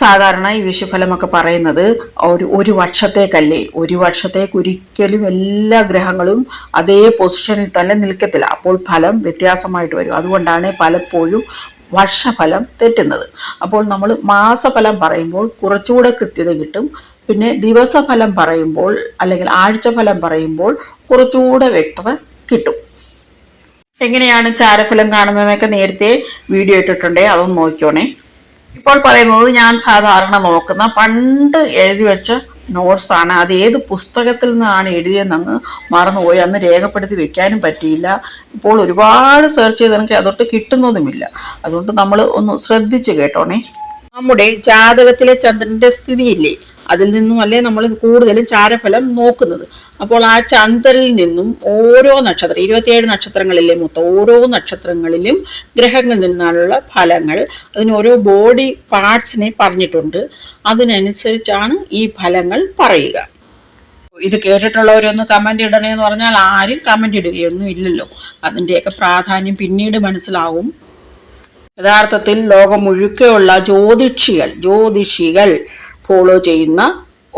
സാധാരണ ഈ വിഷുഫലമൊക്കെ പറയുന്നത് ഒരു ഒരു വർഷത്തേക്കല്ലേ. ഒരു വർഷത്തേക്ക് ഒരിക്കലും എല്ലാ ഗ്രഹങ്ങളും അതേ പൊസിഷനിൽ തന്നെ നിൽക്കത്തില്ല. അപ്പോൾ ഫലം വ്യത്യാസമായിട്ട് വരും. അതുകൊണ്ടാണ് പലപ്പോഴും വർഷഫലം തെറ്റുന്നത്. അപ്പോൾ നമ്മൾ മാസഫലം പറയുമ്പോൾ കുറച്ചുകൂടെ കൃത്യത കിട്ടും. പിന്നെ ദിവസഫലം പറയുമ്പോൾ അല്ലെങ്കിൽ ആഴ്ചഫലം പറയുമ്പോൾ കുറച്ചുകൂടെ വ്യക്തത കിട്ടും. എങ്ങനെയാണ് ചാരഫലം കാണുന്നതെന്നൊക്കെ നേരത്തെ വീഡിയോ ഇട്ടിട്ടുണ്ടേ അതൊന്ന് നോക്കിയോണേ ഇപ്പോൾ പറയുന്നത് ഞാൻ സാധാരണ നോക്കുന്ന പണ്ട് എഴുതി വെച്ച നോട്ട്സ് ആണ്. അത് ഏത് പുസ്തകത്തിൽ നിന്നാണ് എഴുതിയതെന്ന് അങ്ങ് മറന്നുപോയി. അന്ന് രേഖപ്പെടുത്തി വെക്കാനും പറ്റിയില്ല. ഇപ്പോൾ ഒരുപാട് സെർച്ച് ചെയ്ത് എനിക്ക് അതൊട്ട് കിട്ടുന്നതുമില്ല. അതുകൊണ്ട് നമ്മൾ ഒന്ന് ശ്രദ്ധിച്ചു കേട്ടോണേ. നമ്മുടെ ജാതകത്തിലെ ചന്ദ്രന്റെ സ്ഥിതിയില്ലേ? അതിൽ നിന്നും അല്ലേ നമ്മൾ കൂടുതലും ചാരഫലം നോക്കുന്നത്. അപ്പോൾ ആ ചന്ദ്രനിൽ നിന്നും ഓരോ നക്ഷത്രം ഇരുപത്തിയേഴ് നക്ഷത്രങ്ങളിലെ മൊത്തം ഓരോ നക്ഷത്രങ്ങളിലും ഗ്രഹങ്ങളിൽ നിന്നുള്ള ഫലങ്ങൾ അതിന് ഓരോ ബോഡി പാർട്സിനെ പറഞ്ഞിട്ടുണ്ട്. അതിനനുസരിച്ചാണ് ഈ ഫലങ്ങൾ പറയുക. ഇത് കേട്ടിട്ടുള്ളവരൊന്ന് കമന്റ് ഇടണേ എന്ന് പറഞ്ഞാൽ ആരും കമന്റ് ഇടുകയൊന്നും ഇല്ലല്ലോ. അതിന്റെയൊക്കെ പ്രാധാന്യം പിന്നീട് മനസ്സിലാവും. യഥാർത്ഥത്തിൽ ലോകം മുഴുക്കെയുള്ള ജ്യോതിഷികൾ ജ്യോതിഷികൾ ഫോളോ ചെയ്യുന്ന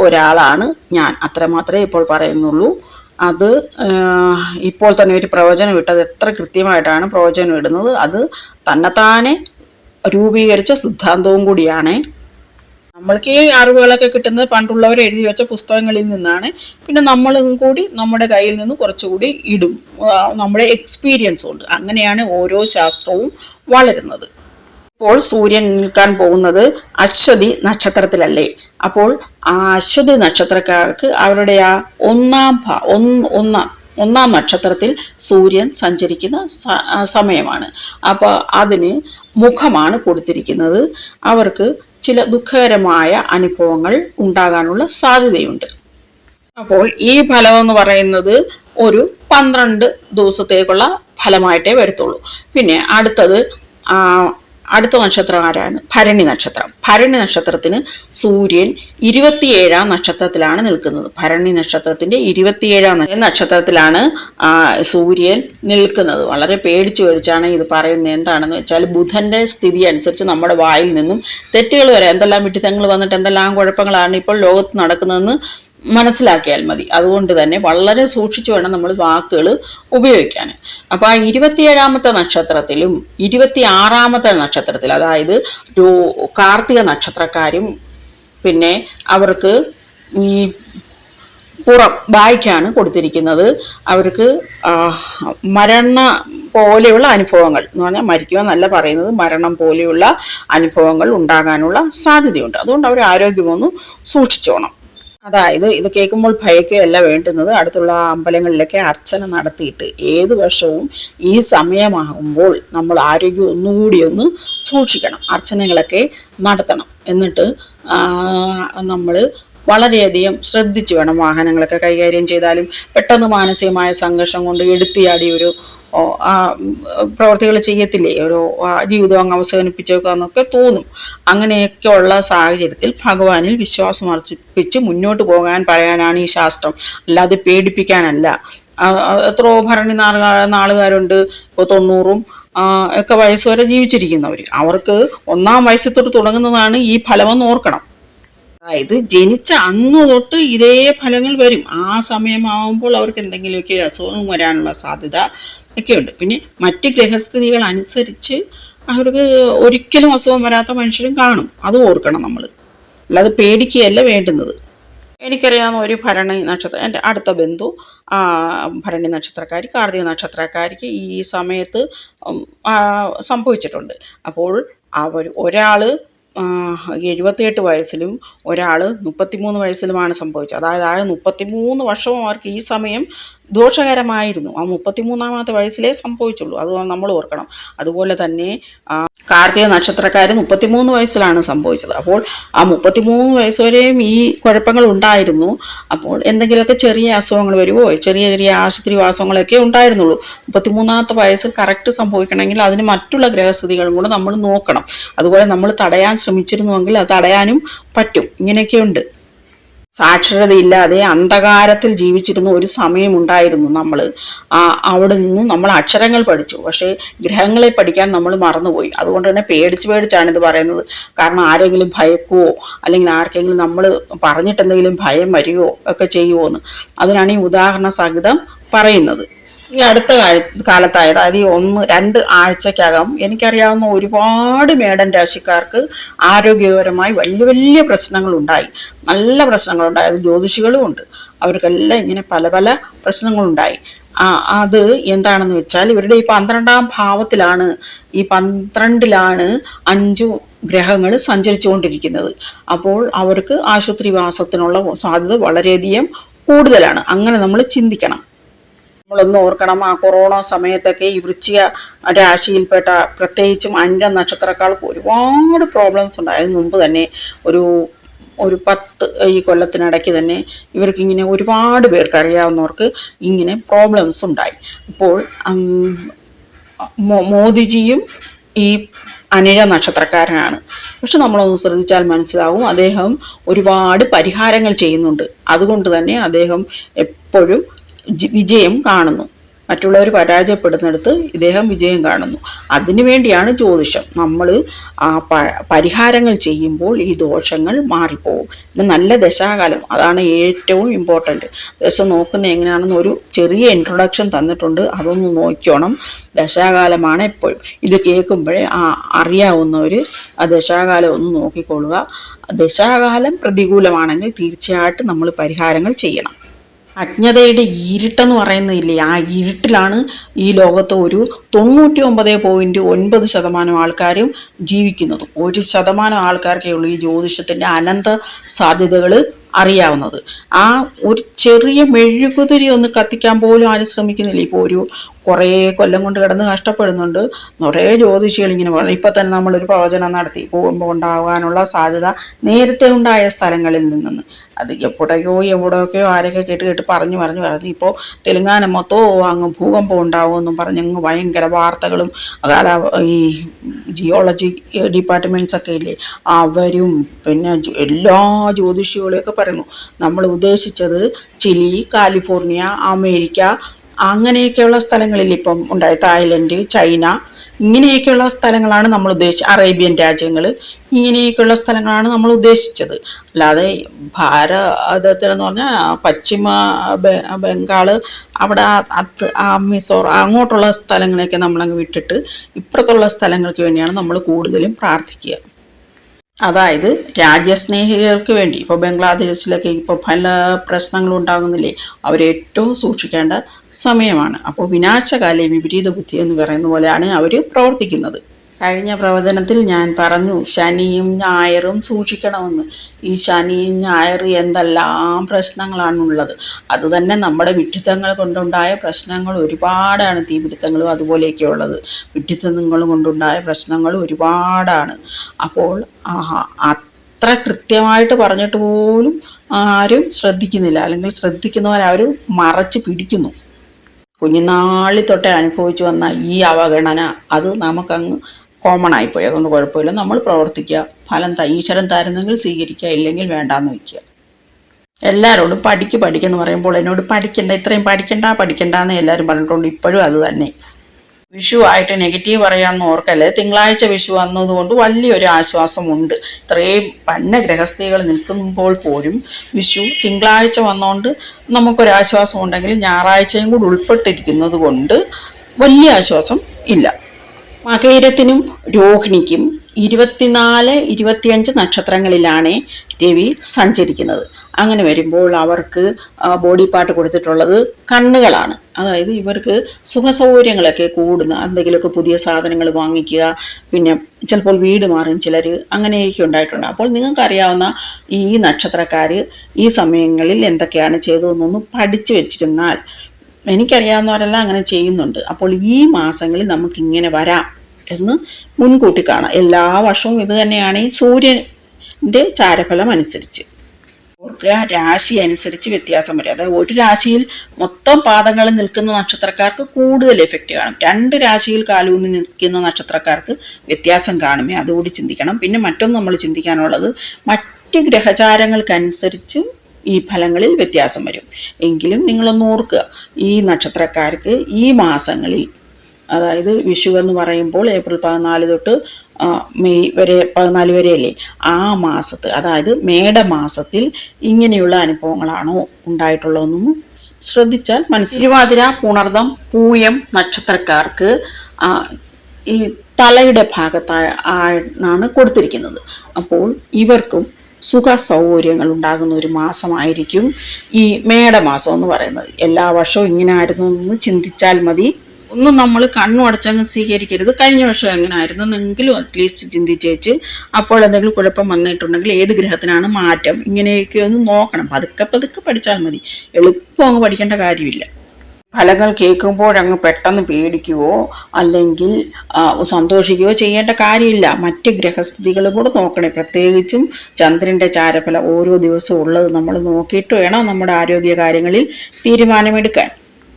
ഒരാളാണ് ഞാൻ. അത്രമാത്രമേ ഇപ്പോൾ പറയുന്നുള്ളൂ. അത് ഇപ്പോൾ തന്നെ ഒരു പ്രവചനം ഇട്ടത് എത്ര കൃത്യമായിട്ടാണ് പ്രവചനം ഇടുന്നത്. അത് തന്നെത്താനെ രൂപീകരിച്ച സിദ്ധാന്തവും കൂടിയാണ്. നമ്മൾക്ക് ഈ അറിവുകളൊക്കെ കിട്ടുന്നത് പണ്ടുള്ളവർ എഴുതി വെച്ച പുസ്തകങ്ങളിൽ നിന്നാണ്. പിന്നെ നമ്മളും കൂടി നമ്മുടെ കയ്യിൽ നിന്ന് കുറച്ചുകൂടി ഇടും. നമ്മുടെ എക്സ്പീരിയൻസ് ഉണ്ട്. അങ്ങനെയാണ് ഓരോ ശാസ്ത്രവും വളരുന്നത്. ഇപ്പോൾ സൂര്യൻ നിൽക്കാൻ പോകുന്നത് അശ്വതി നക്ഷത്രത്തിലല്ലേ. അപ്പോൾ ആ അശ്വതി നക്ഷത്രക്കാർക്ക് അവരുടെ ആ ഒന്നാം ഭാ ഒന്ന് ഒന്നാം നക്ഷത്രത്തിൽ സൂര്യൻ സഞ്ചരിക്കുന്ന സമയമാണ്. അപ്പോൾ അതിന് മുഖമാണ് കൊടുത്തിരിക്കുന്നത്. അവർക്ക് ചില ദുഃഖകരമായ അനുഭവങ്ങൾ ഉണ്ടാകാനുള്ള സാധ്യതയുണ്ട്. അപ്പോൾ ഈ ഫലം എന്ന് പറയുന്നത് ഒരു പന്ത്രണ്ട് ദിവസത്തേക്കുള്ള ഫലമായിട്ടേ വരത്തുള്ളൂ. പിന്നെ അടുത്തത് അടുത്ത നക്ഷത്രം ആരാണ്? ഭരണി നക്ഷത്രം. ഭരണി നക്ഷത്രത്തിന് സൂര്യൻ ഇരുപത്തിയേഴാം നക്ഷത്രത്തിലാണ് നിൽക്കുന്നത്. ഭരണി നക്ഷത്രത്തിന്റെ ഇരുപത്തിയേഴാം നക്ഷത്രത്തിലാണ് സൂര്യൻ നിൽക്കുന്നത്. വളരെ പേടിച്ചു പേടിച്ചാണ് ഇത് പറയുന്നത്. എന്താണെന്ന് വെച്ചാൽ ബുധന്റെ സ്ഥിതി അനുസരിച്ച് നമ്മുടെ വായിൽ നിന്നും തെറ്റുകൾ വരെ. എന്തെല്ലാം വിട്ടിത്തങ്ങൾ വന്നിട്ട് എന്തെല്ലാം കുഴപ്പങ്ങളാണ് ഇപ്പോൾ ലോകത്ത് നടക്കുന്നതെന്ന് മനസ്സിലാക്കിയാൽ മതി. അതുകൊണ്ട് തന്നെ വളരെ സൂക്ഷിച്ചു വേണം നമ്മൾ വാക്കുകൾ ഉപയോഗിക്കാൻ. അപ്പോൾ ആ ഇരുപത്തിയേഴാമത്തെ നക്ഷത്രത്തിലും ഇരുപത്തി ആറാമത്തെ നക്ഷത്രത്തിൽ അതായത് കാർത്തിക നക്ഷത്രക്കാരും പിന്നെ അവർക്ക് ഈ പുറം ബായ്ക്കാണ് കൊടുത്തിരിക്കുന്നത്. അവർക്ക് മരണ പോലെയുള്ള അനുഭവങ്ങൾ എന്ന് പറഞ്ഞാൽ മരിക്കുക എന്നല്ല പറയുന്നത് മരണം പോലെയുള്ള അനുഭവങ്ങൾ ഉണ്ടാകാനുള്ള സാധ്യതയുണ്ട്. അതുകൊണ്ട് അവർ ആരോഗ്യമൊന്നും സൂക്ഷിച്ചോണം. അതായത് ഇത് കേൾക്കുമ്പോൾ ഭയക്കുകയല്ല വേണ്ടുന്നത്. അടുത്തുള്ള അമ്പലങ്ങളിലൊക്കെ അർച്ചന നടത്തിയിട്ട് ഏത് വർഷവും ഈ സമയമാകുമ്പോൾ നമ്മൾ ആരോഗ്യം ഒന്നുകൂടി ഒന്ന് സൂക്ഷിക്കണം. അർച്ചനകളൊക്കെ നടത്തണം. എന്നിട്ട് നമ്മൾ വളരെയധികം ശ്രദ്ധിച്ചു വേണം വാഹനങ്ങളൊക്കെ കൈകാര്യം ചെയ്താലും പെട്ടെന്ന് മാനസികമായ സംഘർഷം കൊണ്ട് എടുത്തിയാടി ഒരു പ്രവർത്തികൾ ചെയ്യത്തില്ലേ? ഒരു ജീവിതം അങ്ങ് അവസാനിപ്പിച്ചേക്കുക എന്നൊക്കെ തോന്നും. അങ്ങനെയൊക്കെ ഉള്ള സാഹചര്യത്തിൽ ഭഗവാനിൽ വിശ്വാസം അർപ്പിച്ച് മുന്നോട്ട് പോകാൻ പറയാനാണ് ഈ ശാസ്ത്രം. അല്ലാതെ പേടിപ്പിക്കാനല്ല. എത്രയോ ഭരണി നാള നാളുകാരുണ്ട്. ഇപ്പോൾ തൊണ്ണൂറും ഒക്കെ വയസ്സ് വരെ ജീവിച്ചിരിക്കുന്നവർ അവർക്ക് ഒന്നാം വയസ്സത്തോട്ട് തുടങ്ങുന്നതാണ് ഈ ഫലമെന്ന് ഓർക്കണം. അതായത് ജനിച്ച അന്ന് തൊട്ട് ഇതേ ഫലങ്ങൾ വരും. ആ സമയമാവുമ്പോൾ അവർക്ക് എന്തെങ്കിലുമൊക്കെ അസുഖം വരാനുള്ള സാധ്യത ഒക്കെയുണ്ട് പിന്നെ മറ്റ് ഗ്രഹസ്ഥിതികൾ അനുസരിച്ച് അവർക്ക് ഒരിക്കലും അസുഖം വരാത്ത മനുഷ്യരും കാണും. അത് ഓർക്കണം നമ്മൾ അല്ലാതെ പേടിക്കുകയല്ല വേണ്ടുന്നത്. എനിക്കറിയാവുന്ന ഒരു ഭരണി നക്ഷത്ര എന്റെ അടുത്ത ബന്ധു ഭരണി നക്ഷത്രക്കാരി കാർത്തിക നക്ഷത്രക്കാരിക്ക് ഈ സമയത്ത് സംഭവിച്ചിട്ടുണ്ട്. അപ്പോൾ അവർ ഒരാൾ എഴുപത്തിയെട്ട് വയസ്സിലും ഒരാൾ മുപ്പത്തിമൂന്ന് വയസ്സിലുമാണ് സംഭവിച്ചത്. അതായത് ആ മുപ്പത്തിമൂന്ന് വർഷവും അവർക്ക് ഈ സമയം ദോഷകരമായിരുന്നു. ആ മുപ്പത്തിമൂന്നാമത്തെ വയസ്സിലേ സംഭവിച്ചുള്ളൂ. അത് നമ്മൾ ഓർക്കണം. അതുപോലെ തന്നെ കാർത്തിക നക്ഷത്രക്കാർ മുപ്പത്തിമൂന്ന് വയസ്സിലാണ് സംഭവിച്ചത്. അപ്പോൾ ആ മുപ്പത്തിമൂന്ന് വയസ്സ് വരെയും ഈ കുഴപ്പങ്ങൾ ഉണ്ടായിരുന്നു. അപ്പോൾ എന്തെങ്കിലുമൊക്കെ ചെറിയ അസുഖങ്ങൾ വരുമോ ചെറിയ ചെറിയ ആശുപത്രി വാസങ്ങളൊക്കെ ഉണ്ടായിരുന്നുള്ളൂ. മുപ്പത്തിമൂന്നാമത്തെ വയസ്സിൽ കറക്റ്റ് സംഭവിക്കണമെങ്കിൽ അതിന് മറ്റുള്ള ഗ്രഹസ്ഥിതികളും കൂടെ നമ്മൾ നോക്കണം. അതുപോലെ നമ്മൾ തടയാൻ ശ്രമിച്ചിരുന്നുവെങ്കിൽ അത് തടയാനും പറ്റും. ഇങ്ങനെയൊക്കെയുണ്ട്. സാക്ഷരതയില്ലാതെ അന്ധകാരത്തിൽ ജീവിച്ചിരുന്ന ഒരു സമയമുണ്ടായിരുന്നു നമ്മൾ ആ അവിടെ നിന്ന് നമ്മൾ അക്ഷരങ്ങൾ പഠിച്ചു. പക്ഷേ ഗ്രഹങ്ങളെ പഠിക്കാൻ നമ്മൾ മറന്നുപോയി. അതുകൊണ്ട് തന്നെ പേടിച്ച് പേടിച്ചാണ് ഇത് പറയുന്നത്. കാരണം ആരെങ്കിലും ഭയക്കുവോ അല്ലെങ്കിൽ ആർക്കെങ്കിലും നമ്മൾ പറഞ്ഞിട്ടെന്തെങ്കിലും ഭയം വരികയോ ഒക്കെ ചെയ്യുമോ എന്ന് അതിനാണ് ഈ ഉദാഹരണ സഹിതം പറയുന്നത്. ഈ അടുത്ത കാല- കാലത്തായി അതായത് ഈ ഒന്ന് രണ്ട് ആഴ്ചക്കകം എനിക്കറിയാവുന്ന ഒരുപാട് മേടൻ രാശിക്കാർക്ക് ആരോഗ്യപരമായി വലിയ വലിയ പ്രശ്നങ്ങളുണ്ടായി. നല്ല പ്രശ്നങ്ങളുണ്ടായി. അത് ജ്യോതിഷികളും ഉണ്ട്. അവർക്കെല്ലാം ഇങ്ങനെ പല പല പ്രശ്നങ്ങളുണ്ടായി. അത് എന്താണെന്ന് വെച്ചാൽ ഇവരുടെ ഈ പന്ത്രണ്ടാം ഭാവത്തിലാണ് ഈ പന്ത്രണ്ടിലാണ് അഞ്ചു ഗ്രഹങ്ങൾ സഞ്ചരിച്ചുകൊണ്ടിരിക്കുന്നത്. അപ്പോൾ അവർക്ക് ആശുപത്രിവാസത്തിനുള്ള സാധ്യത വളരെയധികം കൂടുതലാണ്. അങ്ങനെ നമ്മൾ ചിന്തിക്കണം. നമ്മളൊന്ന് ഓർക്കണം ആ കൊറോണ സമയത്തൊക്കെ ഈ വൃശ്ചിക രാശിയിൽപ്പെട്ട പ്രത്യേകിച്ചും അഞ്ച നക്ഷത്രക്കാർക്ക് ഒരുപാട് പ്രോബ്ലംസ് ഉണ്ട്. അതിന് മുമ്പ് തന്നെ ഒരു ഒരു പത്ത് ഈ കൊല്ലത്തിനിടയ്ക്ക് തന്നെ ഇവർക്ക് ഇങ്ങനെ ഒരുപാട് പേർക്ക് അറിയാവുന്നവർക്ക് ഇങ്ങനെ പ്രോബ്ലംസ് ഉണ്ടായി. അപ്പോൾ മോദിജിയും ഈ അനിഴ നക്ഷത്രക്കാരനാണ്. പക്ഷെ നമ്മളൊന്ന് ശ്രദ്ധിച്ചാൽ മനസ്സിലാവും അദ്ദേഹം ഒരുപാട് പരിഹാരങ്ങൾ ചെയ്യുന്നുണ്ട്. അതുകൊണ്ട് തന്നെ അദ്ദേഹം എപ്പോഴും വിജയം കാണുന്നു. മറ്റുള്ളവർ പരാജയപ്പെടുന്നിടത്ത് ഇദ്ദേഹം വിജയം കാണുന്നു. അതിനു വേണ്ടിയാണ് ജ്യോതിഷം. നമ്മൾ ആ പരിഹാരങ്ങൾ ചെയ്യുമ്പോൾ ഈ ദോഷങ്ങൾ മാറിപ്പോവും. പിന്നെ നല്ല ദശാകാലം. അതാണ് ഏറ്റവും ഇമ്പോർട്ടന്റ് ദശ നോക്കുന്ന എങ്ങനെയാണെന്ന് ഒരു ചെറിയ ഇൻട്രൊഡക്ഷൻ തന്നിട്ടുണ്ട്. അതൊന്ന് നോക്കിയോണം. ദശാകാലമാണ് എപ്പോഴും. ഇത് കേൾക്കുമ്പോഴേ ആ അറിയാവുന്നവർ ആ ദശാകാലം ഒന്ന് നോക്കിക്കൊള്ളുക. ദശാകാലം പ്രതികൂലമാണെങ്കിൽ തീർച്ചയായിട്ടും നമ്മൾ പരിഹാരങ്ങൾ ചെയ്യണം. അജ്ഞതയുടെ ഇരുട്ടെന്ന് പറയുന്നില്ലേ? ആ ഇരുട്ടിലാണ് ഈ ലോകത്ത് ഒരു തൊണ്ണൂറ്റി ഒമ്പത് പോയിന്റ് ഒൻപത് ശതമാനം ആൾക്കാരും ജീവിക്കുന്നത്. ഒരു ശതമാനം ആൾക്കാർക്കേ ഉള്ളൂ ഈ ജ്യോതിഷത്തിന്റെ അനന്ത സാധ്യതകൾ അറിയാവുന്നത്. ആ ഒരു ചെറിയ മെഴുകുതിരി ഒന്ന് കത്തിക്കാൻ പോലും ആരും ശ്രമിക്കുന്നില്ല. ഇപ്പോൾ ഒരു കുറേ കൊല്ലം കൊണ്ട് കിടന്ന് കഷ്ടപ്പെടുന്നുണ്ട് കുറേ ജ്യോതിഷികൾ ഇങ്ങനെ പറഞ്ഞു. ഇപ്പം തന്നെ നമ്മളൊരു പ്രവചനം നടത്തി. പോകുമ്പോൾ ഉണ്ടാകാനുള്ള സാധ്യത നേരത്തെ ഉണ്ടായ സ്ഥലങ്ങളിൽ നിന്നെന്ന്. അത് എപ്പോഴൊക്കെയോ എവിടെയൊക്കെയോ ആരൊക്കെ കേട്ട് കേട്ട് പറഞ്ഞു പറഞ്ഞു പറഞ്ഞു. ഇപ്പോൾ തെലുങ്കാന മൊത്തവും അങ്ങ് ഭൂകമ്പം ഉണ്ടാവുമെന്നും പറഞ്ഞ് അങ്ങ് ഭയങ്കര വാർത്തകളും കാല ഈ ജിയോളജി ഡിപ്പാർട്ട്മെന്റ്സ് ഒക്കെ ഇല്ലേ? അവരും പിന്നെ എല്ലാ ജ്യോതിഷികളെയൊക്കെ പറയുന്നു. നമ്മൾ ഉദ്ദേശിച്ചത് ചിലി കാലിഫോർണിയ അമേരിക്ക അങ്ങനെയൊക്കെയുള്ള സ്ഥലങ്ങളിൽ ഇപ്പം ഉണ്ടായ തായ്ലൻഡ് ചൈന ഇങ്ങനെയൊക്കെയുള്ള സ്ഥലങ്ങളാണ് നമ്മൾ ഉദ്ദേശിച്ചത് അറേബ്യൻ രാജ്യങ്ങൾ ഇങ്ങനെയൊക്കെയുള്ള സ്ഥലങ്ങളാണ് നമ്മൾ ഉദ്ദേശിച്ചത്. അല്ലാതെ ഭാരതത്തിൽ എന്ന് പറഞ്ഞാൽ പശ്ചിമ ബംഗാൾ അവിടെ മിസോറം അങ്ങോട്ടുള്ള സ്ഥലങ്ങളെയൊക്കെ നമ്മളങ്ങ് വിട്ടിട്ട് ഇപ്പുറത്തുള്ള സ്ഥലങ്ങൾക്ക് വേണ്ടിയാണ് നമ്മൾ കൂടുതലും പ്രാർത്ഥിക്കുക. അതായത് രാജ്യസ്നേഹികൾക്ക് വേണ്ടി ഇപ്പോൾ ബംഗ്ലാദേശിലൊക്കെ ഇപ്പോൾ പല പ്രശ്നങ്ങളും ഉണ്ടാകുന്നില്ലേ അവരേറ്റവും സൂക്ഷിക്കേണ്ട സമയമാണ്. അപ്പോൾ വിനാശകാല വിപരീത ബുദ്ധി എന്ന് പറയുന്ന പോലെയാണ് അവർ പ്രവർത്തിക്കുന്നത്. കഴിഞ്ഞ പ്രവചനത്തിൽ ഞാൻ പറഞ്ഞു ശനിയും ഞായറും സൂക്ഷിക്കണമെന്ന്. ഈ ശനിയും ഞായർ എന്തെല്ലാം പ്രശ്നങ്ങളാണുള്ളത്. അതുതന്നെ നമ്മുടെ വിഡ്ഢിത്തങ്ങൾ കൊണ്ടുണ്ടായ പ്രശ്നങ്ങൾ ഒരുപാടാണ് തീപിടുത്തങ്ങളും അതുപോലെയൊക്കെ ഉള്ളത് വിഡ്ഢിത്തങ്ങൾ കൊണ്ടുണ്ടായ പ്രശ്നങ്ങൾ ഒരുപാടാണ്. അപ്പോൾ അത്ര കൃത്യമായിട്ട് പറഞ്ഞിട്ട് പോലും ആരും ശ്രദ്ധിക്കുന്നില്ല. അല്ലെങ്കിൽ ശ്രദ്ധിക്കുന്നവരവർ മറച്ച് പിടിക്കുന്നു. കുഞ്ഞുനാളി തൊട്ടേ അനുഭവിച്ചു വന്ന ഈ അവഗണന അത് നമുക്കങ്ങ് കോമൺ ആയിപ്പോയി. അതുകൊണ്ട് കുഴപ്പമില്ല. നമ്മൾ പ്രവർത്തിക്കുക. ഫലം ഈശ്വരൻ തരുന്നെങ്കിൽ സ്വീകരിക്കുക. ഇല്ലെങ്കിൽ വേണ്ടാന്ന് വയ്ക്കുക എല്ലാവരോടും പഠിക്ക് പഠിക്കെന്ന് പറയുമ്പോൾ എന്നോട് പഠിക്കണ്ട ഇത്രയും പഠിക്കണ്ട പഠിക്കണ്ട എന്ന് എല്ലാവരും പറഞ്ഞിട്ടുണ്ട്. ഇപ്പോഴും അത് തന്നെ. വിഷു ആയിട്ട് നെഗറ്റീവ് പറയാമെന്ന് ഓർക്കല്ലേ? തിങ്കളാഴ്ച വിഷു വന്നതുകൊണ്ട് വലിയൊരു ആശ്വാസമുണ്ട്. ഇത്രയും പന്ന ഗ്രഹസ്ഥികൾ നിൽക്കുമ്പോൾ പോലും വിഷു തിങ്കളാഴ്ച വന്നുകൊണ്ട് നമുക്കൊരാശ്വാസം ഉണ്ടെങ്കിൽ ഞായറാഴ്ചയും കൂടി ഉൾപ്പെട്ടിരിക്കുന്നത് കൊണ്ട് വലിയ ആശ്വാസം ഇല്ല. മകയിരത്തിനും രോഹിണിക്കും ഇരുപത്തിനാല് ഇരുപത്തിയഞ്ച് നക്ഷത്രങ്ങളിലാണ് രവി സഞ്ചരിക്കുന്നത്. അങ്ങനെ വരുമ്പോൾ അവർക്ക് ബോഡി പാർട്ട് കൊടുത്തിട്ടുള്ളത് കണ്ണുകളാണ്. അതായത് ഇവർക്ക് സുഖസൗകര്യങ്ങളൊക്കെ കൂടുന്ന എന്തെങ്കിലുമൊക്കെ പുതിയ സാധനങ്ങൾ വാങ്ങിക്കുക പിന്നെ ചിലപ്പോൾ വീട് മാറും ചിലർ അങ്ങനെയൊക്കെ ഉണ്ടായിട്ടുണ്ട്. അപ്പോൾ നിങ്ങൾക്കറിയാവുന്ന ഈ നക്ഷത്രക്കാർ ഈ സമയങ്ങളിൽ എന്തൊക്കെയാണ് ചെയ്തതെന്നൊന്ന് പഠിച്ചു വെച്ചിരുന്നാൽ എനിക്കറിയാവുന്നവരെല്ലാം അങ്ങനെ ചെയ്യുന്നുണ്ട്. അപ്പോൾ ഈ മാസങ്ങളിൽ നമുക്ക് ഇങ്ങനെ വരാം. എന്ന് മുൻകൂട്ടി കാണാം. എല്ലാ വർഷവും ഇത് തന്നെയാണ് ഈ സൂര്യന്റെ ചാരഫലം അനുസരിച്ച്. രാശി അനുസരിച്ച് വ്യത്യാസം വരും. അതായത് ഒരു രാശിയിൽ മൊത്തം പാദങ്ങൾ നിൽക്കുന്ന നക്ഷത്രക്കാർക്ക് കൂടുതൽ എഫക്റ്റ് കാണും. രണ്ട് രാശിയിൽ കാലൂന്നി നിൽക്കുന്ന നക്ഷത്രക്കാർക്ക് വ്യത്യാസം കാണുമേ അതുകൂടി ചിന്തിക്കണം. പിന്നെ മറ്റൊന്ന് നമ്മൾ ചിന്തിക്കാനുള്ളത് മറ്റ് ഗ്രഹചാരങ്ങൾക്കനുസരിച്ച് ഈ ഫലങ്ങളിൽ വ്യത്യാസം വരും. എങ്കിലും നിങ്ങളൊന്ന് ഓർക്കുക ഈ നക്ഷത്രക്കാർക്ക് ഈ മാസങ്ങളിൽ അതായത് വിഷു എന്ന് പറയുമ്പോൾ ഏപ്രിൽ പതിനാല് തൊട്ട് മെയ് വരെ പതിനാല് വരെയല്ലേ ആ മാസത്ത് അതായത് മേടമാസത്തിൽ ഇങ്ങനെയുള്ള അനുഭവങ്ങളാണോ ഉണ്ടായിട്ടുള്ളതെന്നും ശ്രദ്ധിച്ചാൽ മനസ്സിൽ തിരുവാതിര പുണർദം പൂയം നക്ഷത്രക്കാർക്ക് ഈ തലയുടെ ഭാഗത്താണ് കൊടുത്തിരിക്കുന്നത്. അപ്പോൾ ഇവർക്കും സുഖ സൗകര്യങ്ങൾ ഉണ്ടാകുന്ന ഒരു മാസമായിരിക്കും ഈ മേടമാസം എന്ന് പറയുന്നത്. എല്ലാ വർഷവും ഇങ്ങനെ ആയിരുന്നു എന്ന് ചിന്തിച്ചാൽ മതി. ഒന്നും നമ്മൾ കണ്ണു അടച്ചങ്ങ് സ്വീകരിക്കരുത്. കഴിഞ്ഞ വർഷം എങ്ങനെ ആയിരുന്നു എന്നെങ്കിലും അറ്റ്ലീസ്റ്റ് ചിന്തിച്ചേച്ച് അപ്പോൾ എന്തെങ്കിലും കുഴപ്പം വന്നിട്ടുണ്ടെങ്കിൽ ഏത് ഗ്രഹത്തിനാണ് മാറ്റം? ഇങ്ങനെയൊക്കെ ഒന്ന് നോക്കണം. പതുക്കെ പതുക്കെ പഠിച്ചാൽ മതി. എളുപ്പം അങ്ങ് പഠിക്കേണ്ട കാര്യമില്ല. ഫലങ്ങൾ കേൾക്കുമ്പോഴങ്ങ് പെട്ടെന്ന് പേടിക്കുകയോ അല്ലെങ്കിൽ സന്തോഷിക്കുകയോ ചെയ്യേണ്ട കാര്യമില്ല. മറ്റ് ഗ്രഹസ്ഥിതികളും കൂടെ നോക്കണേ. പ്രത്യേകിച്ചും ചന്ദ്രന്റെ ചാരഫലം ഓരോ ദിവസവും ഉള്ളത് നമ്മൾ നോക്കിയിട്ട് വേണം നമ്മുടെ ആരോഗ്യ കാര്യങ്ങളിൽ തീരുമാനമെടുക്കാൻ.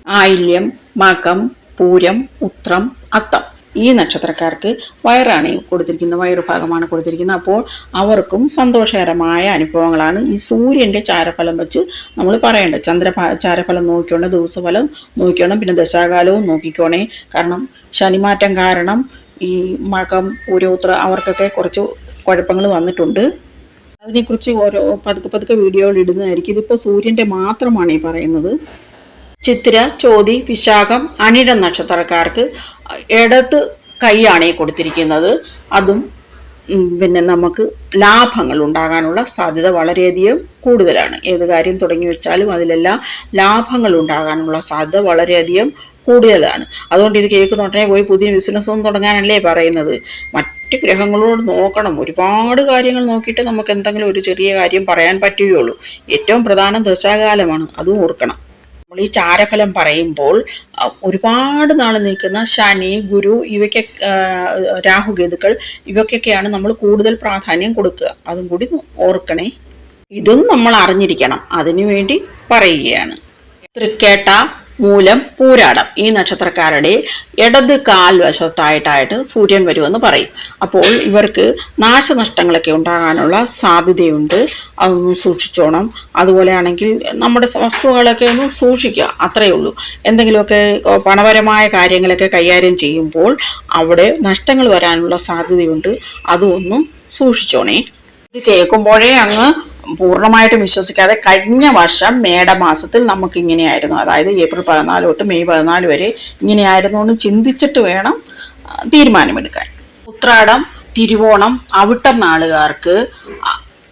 ആയില്യം മകം പൂരം ഉത്രം അത്തം. ഈ നക്ഷത്രക്കാർക്ക് വയറാണ് കൊടുത്തിരിക്കുന്നത് കൊടുത്തിരിക്കുന്ന വയറ് ഭാഗമാണ് കൊടുത്തിരിക്കുന്നത്. അപ്പോൾ അവർക്കും സന്തോഷകരമായ അനുഭവങ്ങളാണ് ഈ സൂര്യന്റെ ചാരഫലം വെച്ച് നമ്മൾ പറയേണ്ടത്. ചന്ദ്ര ചാരഫലം നോക്കിക്കോണേ ദിവസഫലം നോക്കിക്കോണം പിന്നെ ദശാകാലവും നോക്കിക്കോണേ. കാരണം ശനിമാറ്റം കാരണം ഈ മകം പൂരോത്ര അവർക്കൊക്കെ കുറച്ച് കുഴപ്പങ്ങൾ വന്നിട്ടുണ്ട്. അതിനെക്കുറിച്ച് ഓരോ പതുക്കെ പതുക്കെ വീഡിയോകൾ ഇടുന്നതായിരിക്കും. ഇതിപ്പോൾ സൂര്യന്റെ മാത്രമാണ് ഈ പറയുന്നത്. ചിത്തിര ചോതി വിശാഖം അനിട നക്ഷത്രക്കാർക്ക് ഇടത്ത് കൈയാണ് കൊടുത്തിരിക്കുന്നത്. അതും പിന്നെ നമുക്ക് ലാഭങ്ങൾ ഉണ്ടാകാനുള്ള സാധ്യത വളരെയധികം കൂടുതലാണ്. ഏത് കാര്യം തുടങ്ങി വെച്ചാലും അതിലെല്ലാം ലാഭങ്ങൾ ഉണ്ടാകാനുള്ള സാധ്യത വളരെയധികം കൂടുതലാണ്. അതുകൊണ്ട് ഇത് കേൾക്കുന്ന ഉടനെ പോയി പുതിയ ബിസിനസ് ഒന്നും തുടങ്ങാനല്ലേ പറയുന്നത്. മറ്റ് ഗ്രഹങ്ങളോട് നോക്കണം. ഒരുപാട് കാര്യങ്ങൾ നോക്കിയിട്ട് നമുക്ക് എന്തെങ്കിലും ഒരു ചെറിയ കാര്യം പറയാൻ പറ്റുകയുള്ളൂ. ഏറ്റവും പ്രധാനം ദശാകാലമാണ്. അതും ഓർക്കണം. നമ്മൾ ഈ ചാരഫലം പറയുമ്പോൾ ഒരുപാട് നാൾ നിൽക്കുന്ന ശനി ഗുരു ഇവയ്ക്ക് രാഹുകേതുക്കൾ ഇവയ്ക്കൊക്കെയാണ് നമ്മൾ കൂടുതൽ പ്രാധാന്യം കൊടുക്കുക. അതും കൂടി ഓർക്കണേ. ഇതും നമ്മൾ അറിഞ്ഞിരിക്കണം. അതിനുവേണ്ടി പറയുകയാണ്. തൃക്കേട്ട മൂലം പൂരാടം. ഈ നക്ഷത്രക്കാരുടെ ഇടത് കാൽ വശത്തായിട്ടായിട്ട് സൂര്യൻ വരുമെന്ന് പറയും. അപ്പോൾ ഇവർക്ക് നാശനഷ്ടങ്ങളൊക്കെ ഉണ്ടാകാനുള്ള സാധ്യതയുണ്ട്. അതൊന്ന് സൂക്ഷിച്ചോണം. അതുപോലെയാണെങ്കിൽ നമ്മുടെ വസ്തുക്കളൊക്കെ ഒന്ന് സൂക്ഷിക്കുക. അത്രയേ ഉള്ളൂ. എന്തെങ്കിലുമൊക്കെ പണപരമായ കാര്യങ്ങളൊക്കെ കൈകാര്യം ചെയ്യുമ്പോൾ അവിടെ നഷ്ടങ്ങൾ വരാനുള്ള സാധ്യതയുണ്ട്. അതും ഒന്ന് സൂക്ഷിച്ചോണേ. ഇത് കേൾക്കുമ്പോഴേ അങ്ങ് പൂർണമായിട്ടും വിശ്വസിക്കാതെ കഴിഞ്ഞ വർഷം മേടമാസത്തിൽ നമുക്ക് ഇങ്ങനെയായിരുന്നു അതായത് ഏപ്രിൽ പതിനാല് തൊട്ട് മെയ് പതിനാല് വരെ ഇങ്ങനെയായിരുന്നു എന്ന് ചിന്തിച്ചിട്ട് വേണം തീരുമാനമെടുക്കാൻ. ഉത്രാടം തിരുവോണം അവിട്ടം നാളുകാർക്ക്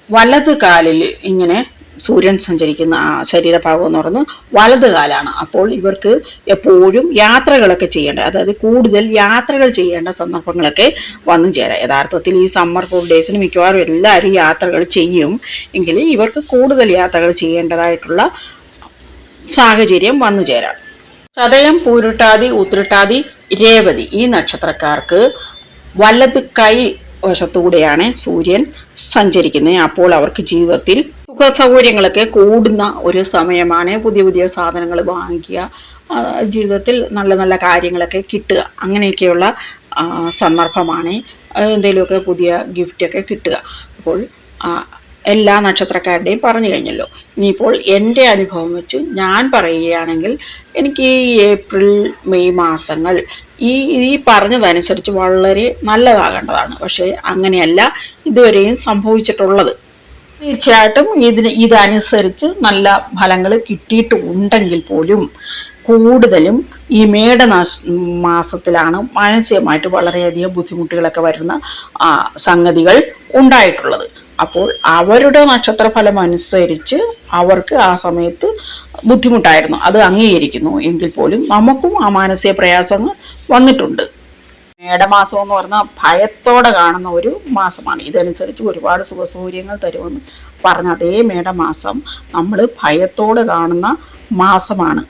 വലത് കാലിൽ ഇങ്ങനെ സൂര്യൻ സഞ്ചരിക്കുന്ന ആ ശരീരഭാഗം എന്ന് പറയുന്നത് വലത് കാലാണ് അപ്പോൾ ഇവർക്ക് എപ്പോഴും യാത്രകളൊക്കെ ചെയ്യേണ്ട അതായത് കൂടുതൽ യാത്രകൾ ചെയ്യേണ്ട സന്ദർഭങ്ങളൊക്കെ വന്നു ചേരാം. യഥാർത്ഥത്തിൽ ഈ സമ്മർ ഫോർ ഡേയ്സിന് മിക്കവാറും എല്ലാവരും യാത്രകൾ ചെയ്യും. എങ്കിൽ ഇവർക്ക് കൂടുതൽ യാത്രകൾ ചെയ്യേണ്ടതായിട്ടുള്ള സാഹചര്യം വന്നു ചേരാം. ചതയം പൂരുട്ടാതി ഉത്രട്ടാതി രേവതി ഈ നക്ഷത്രക്കാർക്ക് വലത് കൈ വശത്തൂടെയാണ് സൂര്യൻ സഞ്ചരിക്കുന്നത്. അപ്പോൾ അവർക്ക് ജീവിതത്തിൽ സുഖ സൗകര്യങ്ങളൊക്കെ കൂടുന്ന ഒരു സമയമാണ് പുതിയ പുതിയ സാധനങ്ങൾ വാങ്ങിക്കുക ജീവിതത്തിൽ നല്ല നല്ല കാര്യങ്ങളൊക്കെ കിട്ടുക. അങ്ങനെയൊക്കെയുള്ള സന്ദർഭമാണ്. എന്തെങ്കിലുമൊക്കെ പുതിയ ഗിഫ്റ്റൊക്കെ കിട്ടുക. അപ്പോൾ എല്ലാ നക്ഷത്രക്കാരുടെയും പറഞ്ഞു കഴിഞ്ഞല്ലോ. ഇനിയിപ്പോൾ എന്റെ അനുഭവം വെച്ച് ഞാൻ പറയുകയാണെങ്കിൽ എനിക്ക് ഈ ഏപ്രിൽ മെയ് മാസങ്ങൾ ഈ ഈ പറഞ്ഞതനുസരിച്ച് വളരെ നല്ലതാകേണ്ടതാണ്. പക്ഷേ അങ്ങനെയല്ല ഇതുവരെയും സംഭവിച്ചിട്ടുള്ളത്. തീർച്ചയായിട്ടും ഇതിന് ഇതനുസരിച്ച് നല്ല ഫലങ്ങൾ കിട്ടിയിട്ടുണ്ടെങ്കിൽ പോലും കൂടുതലും ഈ മേടനാശ മാസത്തിലാണ് മാനസികമായിട്ട് വളരെയധികം ബുദ്ധിമുട്ടുകളൊക്കെ വരുന്ന സംഗതികൾ ഉണ്ടായിട്ടുള്ളത്. അപ്പോൾ അവരുടെ നക്ഷത്രഫലം അനുസരിച്ച് അവർക്ക് ആ സമയത്ത് ബുദ്ധിമുട്ടായിരുന്നു. അത് അംഗീകരിക്കുന്നു. എങ്കിൽ പോലും നമുക്കും ആ മാനസിക പ്രയാസങ്ങൾ വന്നിട്ടുണ്ട്. മേടമാസം എന്ന് പറഞ്ഞാൽ ഭയത്തോടെ കാണുന്ന ഒരു മാസമാണ്. ഇതനുസരിച്ച് ഒരുപാട് സുഖസൗകര്യങ്ങൾ തരുമെന്ന് പറഞ്ഞ അതേ മേടമാസം നമ്മൾ ഭയത്തോടെ കാണുന്ന മാസമാണ്.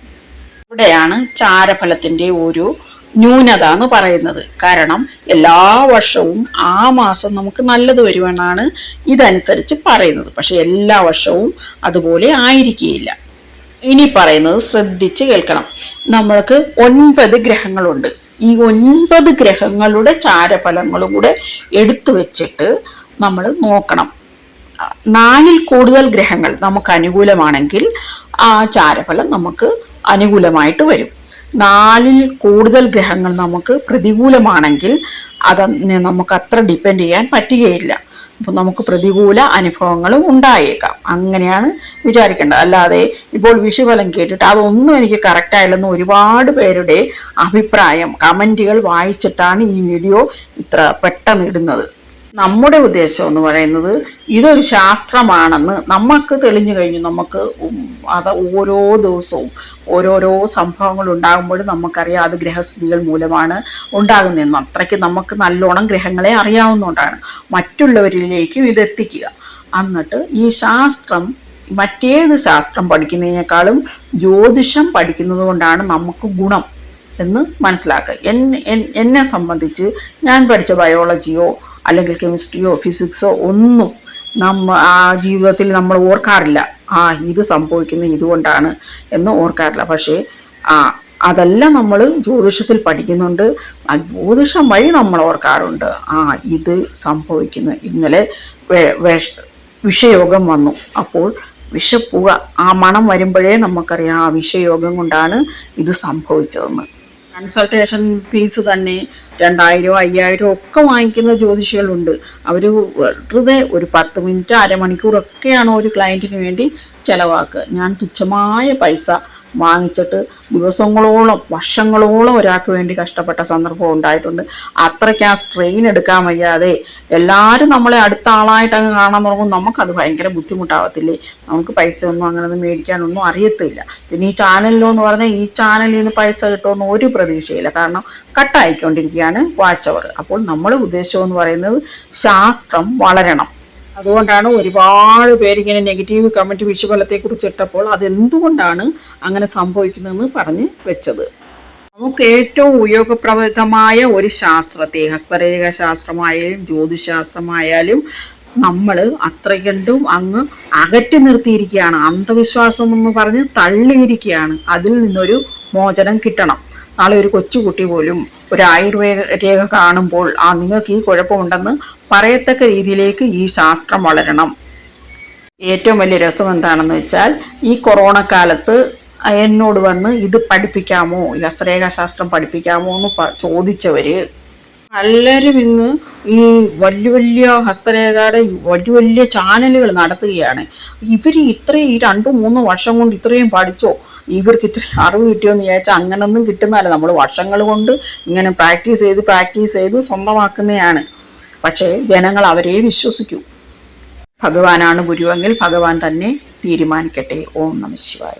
ഇവിടെയാണ് ചാരഫലത്തിന്റെ ഒരു ന്യൂനത എന്ന് പറയുന്നത്. കാരണം എല്ലാ വർഷവും ആ മാസം നമുക്ക് നല്ലത് വരുമെന്നാണ് ഇതനുസരിച്ച് പറയുന്നത്. പക്ഷെ എല്ലാ വർഷവും അതുപോലെ ആയിരിക്കുകയില്ല ഇനി പറയുന്നത് ശ്രദ്ധിച്ച് കേൾക്കണം. നമ്മൾക്ക് ഒൻപത് ഗ്രഹങ്ങളുണ്ട്. ഈ ഒൻപത് ഗ്രഹങ്ങളുടെ ചാരഫലങ്ങളും കൂടെ എടുത്തു വെച്ചിട്ട് നമ്മൾ നോക്കണം. നാലിൽ കൂടുതൽ ഗ്രഹങ്ങൾ നമുക്ക് അനുകൂലമാണെങ്കിൽ ആ ചാരഫലം നമുക്ക് അനുകൂലമായിട്ട് വരും. നാലിൽ കൂടുതൽ ഗ്രഹങ്ങൾ നമുക്ക് പ്രതികൂലമാണെങ്കിൽ അത് നമുക്ക് അത്ര ഡിപ്പെൻഡ് ചെയ്യാൻ പറ്റുകയില്ല. നമുക്ക് പ്രതികൂല അനുഭവങ്ങളും ഉണ്ടായേക്കാം. അങ്ങനെയാണ് വിചാരിക്കേണ്ടത്. അല്ലാതെ ഇപ്പോൾ വിഷുഫലം കേട്ടിട്ട് അതൊന്നും എനിക്ക് കറക്റ്റായില്ലെന്ന് ഒരുപാട് പേരുടെ അഭിപ്രായം കമന്റുകൾ വായിച്ചിട്ടാണ് ഈ വീഡിയോ ഇത്ര പെട്ടെന്ന് ഇടുന്നത്. നമ്മുടെ ഉദ്ദേശം എന്ന് പറയുന്നത് ഇതൊരു ശാസ്ത്രമാണെന്ന് നമുക്ക് തെളിഞ്ഞു കഴിഞ്ഞു. നമുക്ക് അത് ഓരോ ദിവസവും ഓരോരോ സംഭവങ്ങൾ ഉണ്ടാകുമ്പോഴും നമുക്കറിയാം അത് ഗ്രഹസ്ഥിതികൾ മൂലമാണ് ഉണ്ടാകുന്നതെന്ന് അത്രയ്ക്ക് നമുക്ക് നല്ലോണം ഗ്രഹങ്ങളെ അറിയാവുന്നതുകൊണ്ടാണ് മറ്റുള്ളവരിലേക്കും ഇതെത്തിക്കുക എന്നിട്ട് ഈ ശാസ്ത്രം മറ്റേത് ശാസ്ത്രം പഠിക്കുന്നതിനേക്കാളും ജ്യോതിഷം പഠിക്കുന്നത് കൊണ്ടാണ് നമുക്ക് ഗുണം എന്ന് മനസ്സിലാക്കുക. എന്നെ സംബന്ധിച്ച് ഞാൻ പഠിച്ച ബയോളജിയോ അല്ലെങ്കിൽ കെമിസ്ട്രിയോ ഫിസിക്സോ ഒന്നും നമ്മ ആ ജീവിതത്തിൽ നമ്മൾ ഓർക്കാറില്ല. ആ ഇത് സംഭവിക്കുന്നത് ഇതുകൊണ്ടാണ് എന്ന് ഓർക്കാറില്ല. പക്ഷേ ആ അതെല്ലാം നമ്മൾ ജ്യോതിഷത്തിൽ പഠിക്കുന്നുണ്ട്. ആ ജ്യോതിഷം വഴി നമ്മൾ ഓർക്കാറുണ്ട്. ആ ഇത് സംഭവിക്കുന്നു. ഇന്നലെ വിഷയോഗം വന്നു. അപ്പോൾ വിഷപ്പുക ആ മണം വരുമ്പോഴേ നമുക്കറിയാം ആ വിഷയോഗം കൊണ്ടാണ് ഇത് സംഭവിച്ചതെന്ന്. കൺസൾട്ടേഷൻ ഫീസ് തന്നെ രണ്ടായിരം അയ്യായിരം ഒക്കെ വാങ്ങിക്കുന്ന ജ്യോതിഷികളുണ്ട്. അവർ വെറുതെ ഒരു പത്ത് മിനിറ്റ് അരമണിക്കൂറൊക്കെയാണ് ഒരു ക്ലയന്റിന് വേണ്ടി ചിലവാക്കുക. ഞാൻ തുച്ഛമായ പൈസ വാങ്ങിച്ചിട്ട് ദിവസങ്ങളോളം വർഷങ്ങളോളം ഒരാൾക്ക് വേണ്ടി കഷ്ടപ്പെട്ട സന്ദർഭം ഉണ്ടായിട്ടുണ്ട്. അത്രയ്ക്ക് ആ സ്ട്രെയിൻ എടുക്കാൻ വയ്യാതെ എല്ലാവരും നമ്മളെ അടുത്ത ആളായിട്ട് അങ്ങ് കാണാൻ തുടങ്ങും. നമുക്കത് ഭയങ്കര ബുദ്ധിമുട്ടാവത്തില്ലേ? നമുക്ക് പൈസ ഒന്നും അങ്ങനെ മേടിക്കാനൊന്നും അറിയത്തില്ല. പിന്നെ ഈ ചാനലിലോ എന്ന് പറഞ്ഞാൽ ഈ ചാനലിൽ നിന്ന് പൈസ കിട്ടുമെന്ന് ഒരു പ്രതീക്ഷയില്ല. കാരണം കട്ടായിക്കൊണ്ടിരിക്കുകയാണ് വാച്ച് അവർ അപ്പോൾ നമ്മുടെ ഉദ്ദേശം എന്ന് പറയുന്നത് ശാസ്ത്രം വളരണം. അതുകൊണ്ടാണ് ഒരുപാട് പേരിങ്ങനെ നെഗറ്റീവ് കമന്റ് വിഷുഫലത്തെക്കുറിച്ച് ഇട്ടപ്പോൾ അതെന്തുകൊണ്ടാണ് അങ്ങനെ സംഭവിക്കുന്നതെന്ന് പറഞ്ഞ് വെച്ചത്. നമുക്ക് ഏറ്റവും ഉപയോഗപ്രദമായ ഒരു ശാസ്ത്രത്തെ ഹസ്തരേഖ ശാസ്ത്രമായാലും ജ്യോതിശാസ്ത്രമായാലും നമ്മൾ അത്രയ്ക്കണ്ടും അങ്ങ് അകറ്റി നിർത്തിയിരിക്കുകയാണ്. അന്ധവിശ്വാസം എന്ന് പറഞ്ഞ് തള്ളിയിരിക്കുകയാണ്. അതിൽ നിന്നൊരു മോചനം കിട്ടണം. നാളെ ഒരു കൊച്ചുകുട്ടി പോലും ഒരു ആയുർവേദ രേഖ കാണുമ്പോൾ ആ നിങ്ങൾക്ക് ഈ കുഴപ്പമുണ്ടെന്ന് പറയത്തക്ക രീതിയിലേക്ക് ഈ ശാസ്ത്രം വളരണം. ഏറ്റവും വലിയ രസം എന്താണെന്ന് വെച്ചാൽ ഈ കൊറോണ കാലത്ത് എന്നോട് വന്ന് ഇത് പഠിപ്പിക്കാമോ? ശാസ്ത്രം പഠിപ്പിക്കാമോ? എന്ന് ചോദിച്ചവർ പലരും ഇന്ന് ഈ വലിയ വലിയ ഹസ്തരേഖയുടെ വലിയ വലിയ ചാനലുകൾ നടത്തുകയാണ്. ഇവർ ഇത്രയും ഈ രണ്ടു മൂന്ന് വർഷം കൊണ്ട് ഇത്രയും പഠിച്ചോ? ഇവർക്ക് ഇത്രയും അറിവ് കിട്ടിയോന്ന് വിചാരിച്ചാൽ അങ്ങനൊന്നും കിട്ടുന്നതല്ല. നമ്മൾ വർഷങ്ങൾ കൊണ്ട് ഇങ്ങനെ പ്രാക്ടീസ് ചെയ്ത് പ്രാക്ടീസ് ചെയ്ത് സ്വന്തമാക്കുന്നതാണ് പക്ഷേ ജനങ്ങൾ അവരെ വിശ്വസിക്കൂ. ഭഗവാനാണ് ഗുരുവെങ്കിൽ ഭഗവാൻ തന്നെ തീരുമാനിക്കട്ടെ. ഓം നമ ശിവായ.